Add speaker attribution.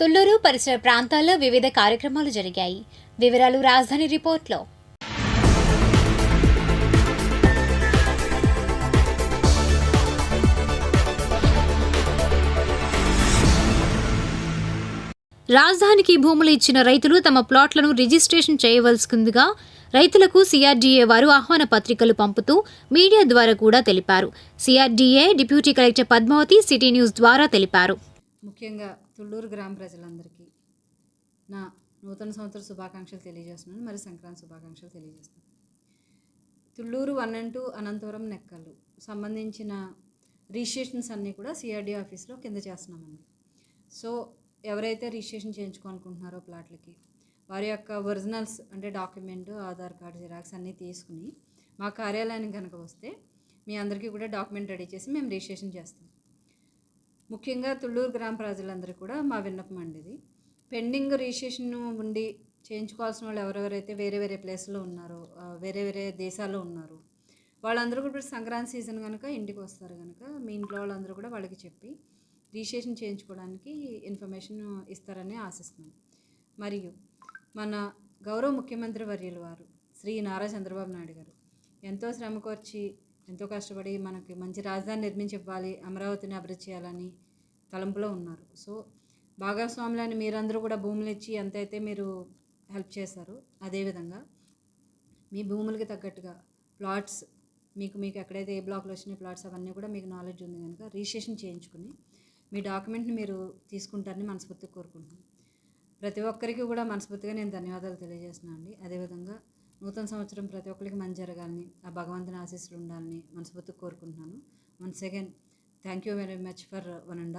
Speaker 1: తుళ్ళూరు పరిసర ప్రాంతాల్లో వివిధ కార్యక్రమాలు జరిగాయి. వివరాలు రాజధాని రిపోర్ట్లో. రాజధానికి భూములు ఇచ్చిన రైతులు తమ ప్లాట్లను రిజిస్ట్రేషన్ చేయవలసిందిగా రైతులకు సిఆర్డీఏ వారు ఆహ్వాన పత్రికలు పంపుతూ మీడియా ద్వారా కూడా తెలిపారు. CRDA deputy collector Padmavathi city news ద్వారా తెలిపారు.
Speaker 2: ముఖ్యంగా తుళ్ళూరు గ్రామ ప్రజలందరికీ నా నూతన సంవత్సర శుభాకాంక్షలు తెలియజేస్తున్నాను. మరి సంక్రాంతి శుభాకాంక్షలు తెలియజేస్తున్నాను. Thullur one and two Anantapuram నెక్కలు సంబంధించిన రిజిస్ట్రేషన్స్ అన్నీ కూడా సిఆర్డీ ఆఫీస్లో కింద చేస్తున్నామండి. సో ఎవరైతే రిజిస్ట్రేషన్ చేయించుకోవాలనుకుంటున్నారో ప్లాట్లకి వారి యొక్క ఒరిజినల్స్ అంటే డాక్యుమెంట్ ఆధార్ కార్డు జిరాక్స్ అన్నీ తీసుకుని మా కార్యాలయానికి కనుక వస్తే మీ అందరికీ కూడా డాక్యుమెంట్ రెడీ చేసి మేము రిజిస్ట్రేషన్ చేస్తాం. ముఖ్యంగా తుళ్ళూరు గ్రామ ప్రజలందరూ కూడా మా విన్నపం అండి ఇది. పెండింగ్ రిజిస్ట్రేషన్ ఉండి చేయించుకోవాల్సిన వాళ్ళు ఎవరెవరైతే వేరే వేరే ప్లేస్లో ఉన్నారో వేరే వేరే దేశాల్లో ఉన్నారు వాళ్ళందరూ కూడా ఇప్పుడు సంక్రాంతి సీజన్ కనుక ఇంటికి వస్తారు కనుక మీ ఇంట్లో వాళ్ళందరూ కూడా వాళ్ళకి చెప్పి రిజిస్ట్రేషన్ చేయించుకోవడానికి ఇన్ఫర్మేషన్ ఇస్తారని ఆశిస్తున్నాం. మరియు మన గౌరవ ముఖ్యమంత్రి వర్యుల వారు శ్రీ నారా చంద్రబాబు నాయుడు గారు ఎంతో శ్రమకొచ్చి ఎంతో కష్టపడి మనకి మంచి రాజధాని నిర్మించి ఇవ్వాలి అమరావతిని అభివృద్ధి చేయాలని తలంపులో ఉన్నారు. సో భాగస్వాములని మీరందరూ కూడా భూములు ఇచ్చి ఎంతైతే మీరు హెల్ప్ చేశారో అదేవిధంగా మీ భూములకి తగ్గట్టుగా ప్లాట్స్ మీకు మీకు ఎక్కడైతే ఏ బ్లాక్లో వచ్చినాయి ప్లాట్స్ అవన్నీ కూడా మీకు నాలెడ్జ్ ఉంది కనుక రిజిస్ట్రేషన్ చేయించుకుని మీ డాక్యుమెంట్ని మీరు తీసుకుంటారని మనస్ఫూర్తిగా కోరుకుంటున్నాను. ప్రతి ఒక్కరికి కూడా మనస్ఫూర్తిగా నేను ధన్యవాదాలు తెలియజేస్తున్నాను అండి. అదేవిధంగా నూతన సంవత్సరం ప్రతి ఒక్కరికి మంచి జరగాలని ఆ భగవంతుని ఆశీస్సులు ఉండాలని మనస్ఫూర్తిగా కోరుకుంటున్నాను. Once again thank you very much for one and